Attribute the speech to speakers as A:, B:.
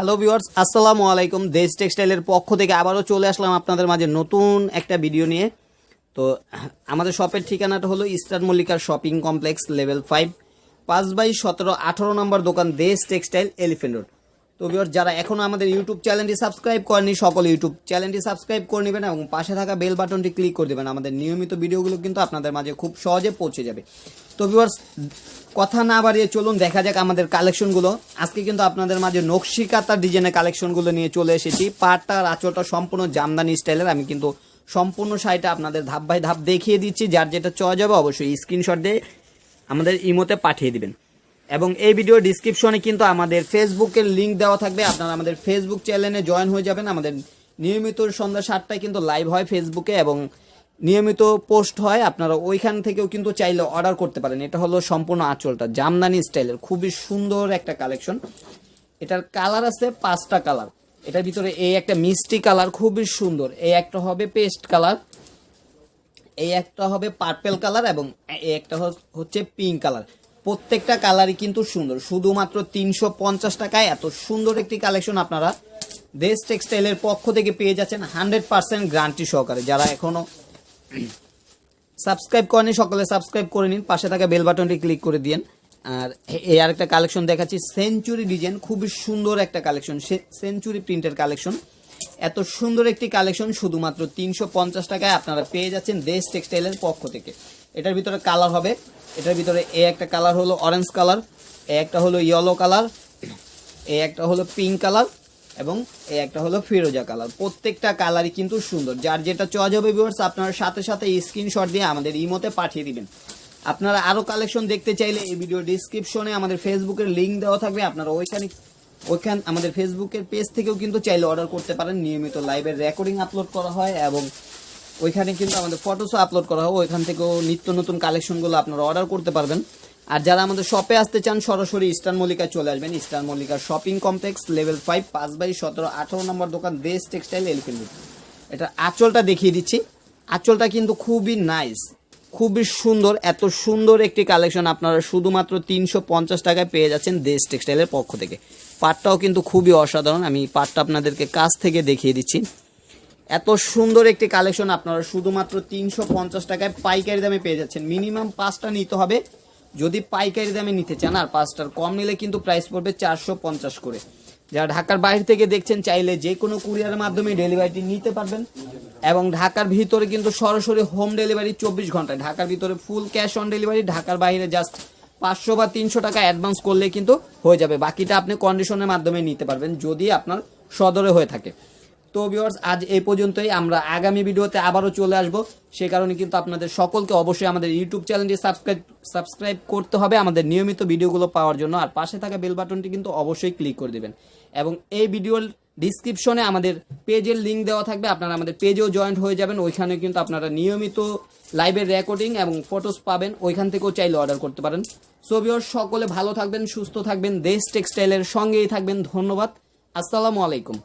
A: Hello viewers আসসালামু আলাইকুম দেশ টেক্সটাইলের পক্ষ থেকে আবারও চলে আসলাম আপনাদের মাঝে নতুন একটা ভিডিও নিয়ে। তো, আমাদের শপের ঠিকানাটা হলো ইস্টার মল্লিকার শপিং কমপ্লেক্স লেভেল ফাইভ পাঁচ বাই সতেরো, আঠারো নম্বর দোকান দেশ টেক্সটাইল এলিফেন্ট রোড তো ভিউয়ার্স যারা এখনও আমাদের ইউটিউব চ্যানেলটি সাবস্ক্রাইব করেনি সকল ইউটিউব চ্যানেলটি সাবস্ক্রাইব করে নেবেন এবং পাশে থাকা বেল বাটনটি ক্লিক করে দেবেন। আমাদের নিয়মিত ভিডিওগুলো কিন্তু আপনাদের মাঝে খুব সহজে পৌঁছে যাবে। তো ভিউয়ার্স কথা না বাড়িয়ে চলুন, দেখা যাক আমাদের কালেকশনগুলো আজকে কিন্তু আপনাদের মাঝে নকশি কাতার ডিজাইনের কালেকশনগুলো নিয়ে চলে এসেছি। পাটটা, আঁচলটা সম্পূর্ণ জামদানি স্টাইলের আমি কিন্তু সম্পূর্ণ শাড়িটা আপনাদের ধাপ বাই ধাপ দেখিয়ে দিচ্ছি। যার যেটা চয়ে যাবে অবশ্যই স্ক্রিনশট দিয়ে আমাদের ইমোতে পাঠিয়ে দিবেন। এবং এই ভিডিও ডিসক্রিপশনে কিন্তু আমাদের ফেসবুকের লিঙ্ক দেওয়া থাকবে। আপনারা আমাদের ফেসবুক চ্যানেলে জয়েন হয়ে যাবেন। আমাদের নিয়মিত সন্ধ্যা সাতটায় কিন্তু লাইভ হয় ফেসবুকে এবং নিয়মিত পোস্ট হয়, আপনারা ওইখান থেকেও কিন্তু চাইলে অর্ডার করতে পারেন। এটা হলো সম্পূর্ণ আঁচলটা, জামদানি স্টাইলের, খুবই সুন্দর একটা কালেকশন এটার কালার আছে পাঁচটা কালার এটার ভিতরে এই একটা মিষ্টি কালার খুবই সুন্দর। এই একটা হবে পেস্ট কালার এই একটা হবে পার্পেল কালার এবং এই একটা হচ্ছে পিঙ্ক কালার প্রত্যেকটা কালারই কিন্তু সুন্দর। শুধুমাত্র তিনশো পঞ্চাশ টাকায় এত সুন্দর একটি কালেকশন আপনারা দেশ টেক্সটাইলের পক্ষ থেকে পেয়ে যাচ্ছেন হান্ড্রেড পার্সেন্ট গ্যারান্টি সহকারে। যারা এখনও সাবস্ক্রাইব করেনি সকলে সাবস্ক্রাইব করে নিন। পাশে থাকা বেল বাটনটি ক্লিক করে দিন আর এই আরেকটা কালেকশন দেখাচ্ছি সেঞ্চুরি ডিজাইন খুবই সুন্দর একটা কালেকশন সেঞ্চুরি প্রিন্টের কালেকশন এত সুন্দর একটি কালেকশন শুধুমাত্র তিনশো পঞ্চাশ টাকায় আপনারা পেয়ে যাচ্ছেন দেশ টেক্সটাইলের পক্ষ থেকে। এটার ভিতরে কালার হবে। এটার ভিতরে এ একটা কালার হলো অরেঞ্জ কালার এ একটা হলো ইয়েলো কালার এ একটা হলো পিঙ্ক কালার এবং এই একটা হলো ফিরোজা কালার। প্রত্যেকটা কালারই কিন্তু সুন্দর। যার যেটা চয়েস হবে ভিউয়ার্স আপনারা সাথে সাথে স্ক্রিনশট দিয়ে আমাদের ইমোতে পাঠিয়ে দিবেন। আপনারা আরও কালেকশন দেখতে চাইলে এই ভিডিও ডিসক্রিপশনে আমাদের ফেসবুকের লিংক দেওয়া থাকবে। আপনারা ওইখানে, ওইখান আমাদের ফেসবুকের পেজ থেকেও কিন্তু চাইলে অর্ডার করতে পারেন। নিয়মিত লাইভের রেকর্ডিং আপলোড করা হয় এবং ওইখানে কিন্তু আমাদের ফটোসও আপলোড করা হয়। ওইখান থেকেও নিত্য নতুন কালেকশনগুলো আপনারা অর্ডার করতে পারবেন। আর যারা আমাদের শপে আসতে চান, সরাসরি ইস্টার্ন মল্লিকায় চলে আসবেন। ইস্টার্ন মল্লিকার শপিং কমপ্লেক্স লেভেল ফাইভ পাঁচ বাই সতেরো, আঠারো নম্বর দোকান দেশ টেক্সটাইল এলিফেন্ট এটা আঁচলটা দেখিয়ে দিচ্ছি। আঁচলটা কিন্তু খুবই নাইস খুবই সুন্দর, এত সুন্দর একটি কালেকশন আপনারা শুধুমাত্র তিনশো পঞ্চাশ টাকায় পেয়ে যাচ্ছেন দেশ টেক্সটাইলের পক্ষ থেকে। পাটটাও কিন্তু খুবই অসাধারণ, আমি পাটটা আপনাদেরকে কাছ থেকে দেখিয়ে দিচ্ছি। এত সুন্দর একটি কালেকশন আপনারা শুধুমাত্র তিনশো পঞ্চাশ টাকায় পাইকারি দামে পেয়ে যাচ্ছেন। মিনিমাম পাঁচটা নিতে হবে। যদি পাইকারি দামে নিতে চান, আর পাঁচটার কম নিলে কিন্তু প্রাইস পড়বে চারশো পঞ্চাশ করে। যারা ঢাকার বাইরে থেকে দেখছেন, চাইলে যে কোনো কুরিয়ারের মাধ্যমে ডেলিভারিটি নিতে পারবেন। এবং ঢাকার ভিতরে কিন্তু সরাসরি হোম ডেলিভারি চব্বিশ ঘন্টায়। ঢাকার ভিতরে ফুল ক্যাশ অন ডেলিভারি ঢাকার বাইরে জাস্ট পাঁচশো বা তিনশো টাকা অ্যাডভান্স করলে কিন্তু হয়ে যাবে। বাকিটা আপনি কন্ডিশনের মাধ্যমে নিতে পারবেন, যদি আপনার সদরে হয়ে থাকে। তো ভিউয়ার্স আজ এই পর্যন্তই। আমরা আগামী ভিডিওতে আবারও চলে আসব। সে কারণে কিন্তু আপনাদের সকলকে অবশ্যই আমাদের ইউটিউব চ্যানেলটি সাবস্ক্রাইব সাবস্ক্রাইব করতে হবে আমাদের নিয়মিত ভিডিওগুলো পাওয়ার জন্য। আর পাশে থাকা বেল বাটনটি কিন্তু অবশ্যই ক্লিক করে দেবেন। এবং এই ভিডিওর ডিসক্রিপশনে আমাদের পেজের লিঙ্ক দেওয়া থাকবে। আপনারা আমাদের পেজেও জয়েন্ট হয়ে যাবেন। ওইখানে কিন্তু আপনারা নিয়মিত লাইভের রেকর্ডিং এবং ফটোস পাবেন। ওইখান থেকেও চাইলে অর্ডার করতে পারেন। সো ভিউয়ার্স সকলে ভালো থাকবেন, সুস্থ থাকবেন। দেশ টেক্সটাইলের সঙ্গেই থাকবেন। ধন্যবাদ। আসসালামু আলাইকুম।